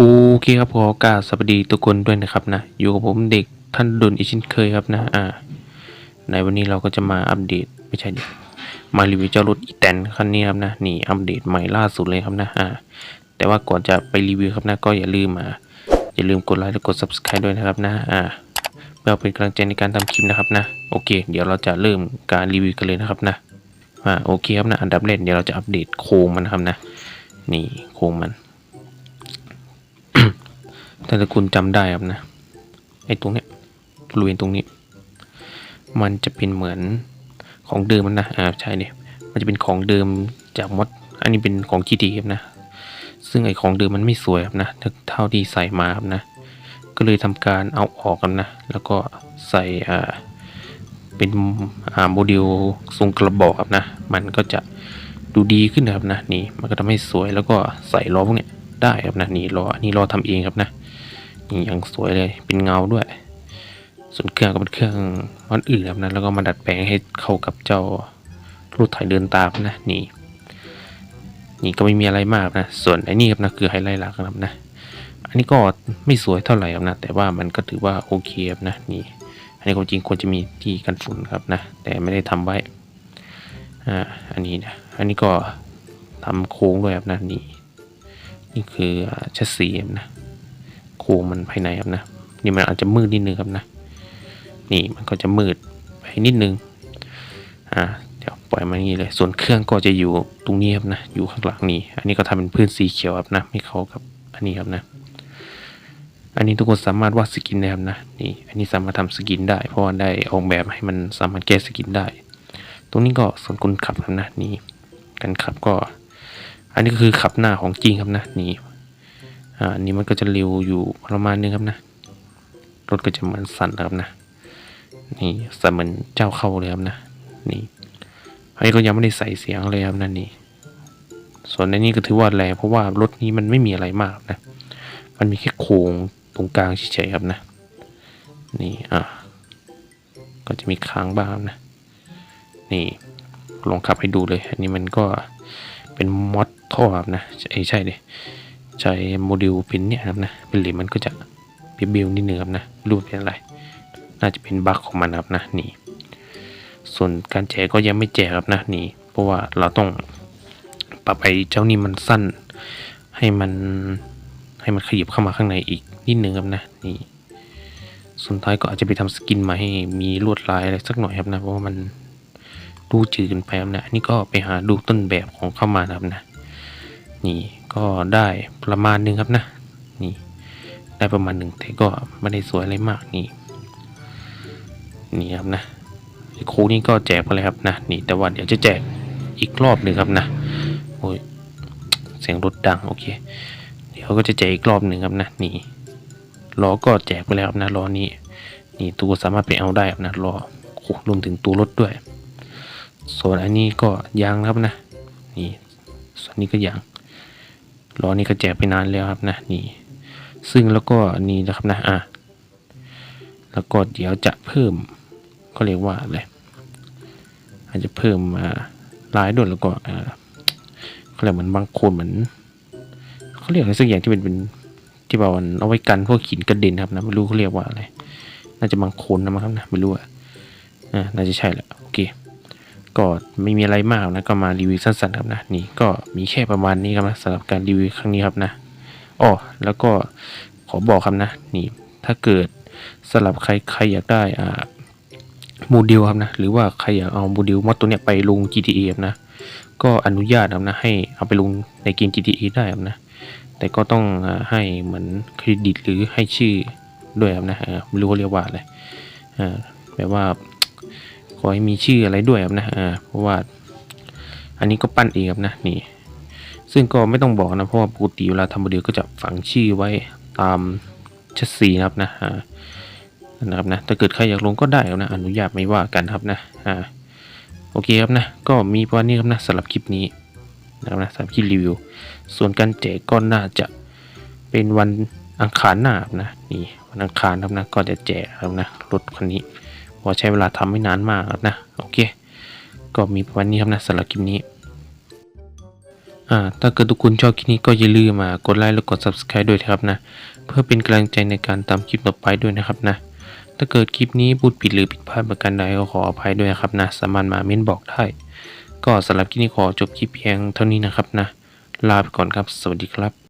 โอเคครับขอโอกาสสวัสดีทุกคนด้วยนะครับนะ อยู่กับผมเด็กท่านดนอีกเช่นเคยครับนะอ่าในวันนี้เราก็จะมาอัปเดตไม่ใช่ดิมารีวิวเจ้ารถอีแตนคันนี้ครับนะนี่อัปเดตใหม่ล่าสุดเลยครับนะอ่าแต่ว่าก่อนจะไปรีวิวครับนะก็อย่าลืมมาอย่าลืมกดไลค์และกด subscribe ด้วยนะครับนะอ่าเพื่อเป็นกำลังใจในการทำคลิปนะครับนะโอเค เดี๋ยวเราจะเริ่มการรีวิวกันเลยนะครับนะอ่าโอเคครับนะอันดับแรกเดี๋ยวเราจะอัปเดตโครงมันครับนะ นี่โครงมัน ถ้าถ้าคุณจำได้ครับนะไอ้ตรงเนี้ยบริเวณตรงนี้ มันจะเป็นเหมือนของเดิมมันนะอ่าใช่เนี่ยมันจะเป็นของเดิมจากมด อันนี้เป็นของ GT ครับนะ ซึ่งไอ้ของเดิมมันไม่สวยครับนะเท่าที่ใส่มาครับนะ ก็เลยทำการเอาออกกันนะ แล้วก็ใส่อ่าเป็นอ่าโมเดลทรงกระบอกครับนะ มันก็จะดูดีขึ้นนะครับนะนี่มันก็ทำให้สวยแล้วก็ใส่ล้อพวกเนี้ย ได้ครับนะนี่ล้อนนี้ล้อทำเองครับนะนี่ยังสวยเลยเป็นเงาด้วย ส่วนเครื่องก็เป็นเครื่องวันอื่นครับนะแล้วก็มาดัดแปลงให้เข้ากับเจ้ารถไถเดินตามนะนี่ นี่ก็ไม่มีอะไรมากนะ ส่วนไอ้นี่ครับนะคือไฮไลท์หลักครับนะอันนี้ก็ไม่สวยเท่าไหร่ครับนะ แต่ว่ามันก็ถือว่าโอเคครับนะนี่ อันนี้ความจริงควรจะมีที่กันฝุ่นครับนะ แต่ไม่ได้ทำไว้อ่าอันนี้นะอันนี้ก็ทำโค้งด้วยครับนะนี่ นี่คืออ่าชัดสีครับนะโครงมันภายในครับนะ นี่มันอาจจะมืดนิดนึงครับนะ นี่มันก็จะมืดไปนิดนึง อ่า เดี๋ยวปล่อยมาอย่างนี้เลย ส่วนเครื่องก็จะอยู่ตรงนี้ครับนะ อยู่ข้างหลังนี้อันนี้ก็ทำเป็นพื้นสีเขียวครับนะ ไม่เข้ากับอันนี้ครับนะ อันนี้ทุกคนสามารถวาดสกินได้ครับนะ นี่ อันนี้สามารถทำสกินได้ เพราะว่าได้ออกแบบให้มันสามารถแก้สกินได้ ตรงนี้ก็ส่วนคนขับครับนะ นี่การขับก็ อันนี้ก็คือขับหน้าของจริงครับนะนี่อ่านนี้มันก็จะเร็วอยู่ประมาณนึงครับนะรถก็จะเหมือนสั่นนะครับนะนี่สั่นเหมือนเจ้าเข้าเลยครับนะนี่อันนี้ก็ยังไม่ได้ใส่เสียงเลยครับนะนี่ส่วนในนี้ก็ถือว่าแรงเพราะว่ารถนี้มันไม่มีอะไรมากนะ มันมีแค่โครงตรงกลางเฉยๆครับนะ นี่อะก็จะมีค้างบ้างนะ นี่ลองขับให้ดูเลย อันนี้มันก็ เป็นมอดท่อครับนะใช่ใช่เลยใช้โมเดลเป็นเนี่ยครับนะเป็นเหลี่ยมมันก็จะเบี้ยวนิดนึงครับนะรูปเป็นอะไร น่าจะเป็นบั๊กของมันครับนะนี่ส่วนการแจกก็ยังไม่แจกครับนะนี่ เพราะว่าเราต้องปรับไอ้เจ้านี่มันสั้น ให้มันให้มันขยับเข้ามาข้างในอีกนิดนึงครับนะนี่สุดท้ายก็อาจจะไปทำสกินมาให้มีลวดลายอะไรสักหน่อยครับนะเพราะว่ามัน ดูจืดกินไปนะนี่ก็ไปหาดูต้นแบบของเข้ามานะครับนะนี่ก็ได้ประมาณหนึงครับนะนี่ได้ประมาณหนึ่งแต่ก็ไม่ได้สวยอะไรมากนี่นี่ครับนะค้ดนี้ก็แจกไปเลยครับนะนี่แต่ว่าเดี๋ยวจะแจกอีกรอบหนึ่งครับนะโอ้ยเสียงรถดังโอเค เดี๋ยวก็จะแจกอีกรอบหนึ่งครับนะนี่ล้อก็แจกไปแล้วครับนะล้อนี้นี่ตัวสามารถไปเอาได้ครับนะล้อรวมถึงตัวรถด้วย ส่วนอันนี้ก็ยางครับนะ นี่ส่วนนี้ก็ยางล้อนี่ก็แจกไปนานแล้วครับนะนี่ ซึ่งแล้วก็นี่นะครับนะอะแล้วก็เดี๋ยวจะเพิ่มก็เรียกว่าอะไรอาจจะเพิ่มลายด้วยแล้วก็อ่าเขาเรียกเหมือนบางโคนเหมือนเขาเรียกอะไรสักอย่างที่เป็นเป็นที่ว่าเอาไว้กันพวกหินกระเด็นครับนะไม่รู้เขาเรียกว่าอะไรน่าจะบางโคนนะครับนะไม่รู้อะน่าจะใช่แหละโอเค ก็ไม่มีอะไรมากนะก็มารีวิวสั้นๆครับนะนี่ก็มีแค่ประมาณนี้ครับนะสำหรับการรีวิวครั้งนี้ครับนะอ๋อแล้วก็ขอบอกครับนะนี่ถ้าเกิดสำหรับใครใครอยากได้อ่าโมเดลครับนะหรือว่าใครอยากเอาโมเดลมอดตัวเนี้ยไปลง GTA ครับนะก็อนุญาตครับนะให้เอาไปลงในเกม GTA ได้ครับนะแต่ก็ต้องอให้เหมือนเครดิตหรือให้ชื่อด้วยครับนะไม่รู้ว่าเรียกว่าอะไรอ่าแบบว่า ขอให้มีชื่ออะไรด้วยครับนะอ่าเพราะว่า อันนี้ก็ปั้นเองครับนะนี่ ซึ่งก็ไม่ต้องบอกนะเพราะว่าปกติเวลาทำโมเดลก็จะฝังชื่อไว้ตามชัดสีนะครับนะอ่านะครับนะถ้าเกิดใครอยากลงก็ได้ครับนะอนุญาตไม่ว่ากันครับนะอ่าโอเคครับนะก็มีประมาณนี้ครับนะสำหรับคลิปนี้นะครับนะสำหรับคลิปรีวิว ส่วนการแจกก็น่าจะเป็นวันอังคารหน้าครับนะนี่วันอังคารครับนะก็จะแจกครับนะรถคันนี้ เพอใช้เวลาทำไม่นานมากครับนะโอเค ก็มีประมาณนี้ครับนะสำหรับคลิปนี้อ่าถ้าเกิดทุกคนชอบคลิปนี้ก็อย่าลืมมากดไลค์และกด subscribe ด้วยครับนะ เพื่อเป็นกำลังใจในการตามคลิปต่อไปด้วยนะครับนะถ้าเกิดคลิปนี้พูดผิดหรือผิดพลาดประการใดก็ขออภัยด้วยครับนะ สามารถมาเม้นบอกได้ ก็สำหรับคลิปนี้ขอจบคลิปเพียงเท่านี้นะครับนะ ลาไปก่อนครับ สวัสดีครับ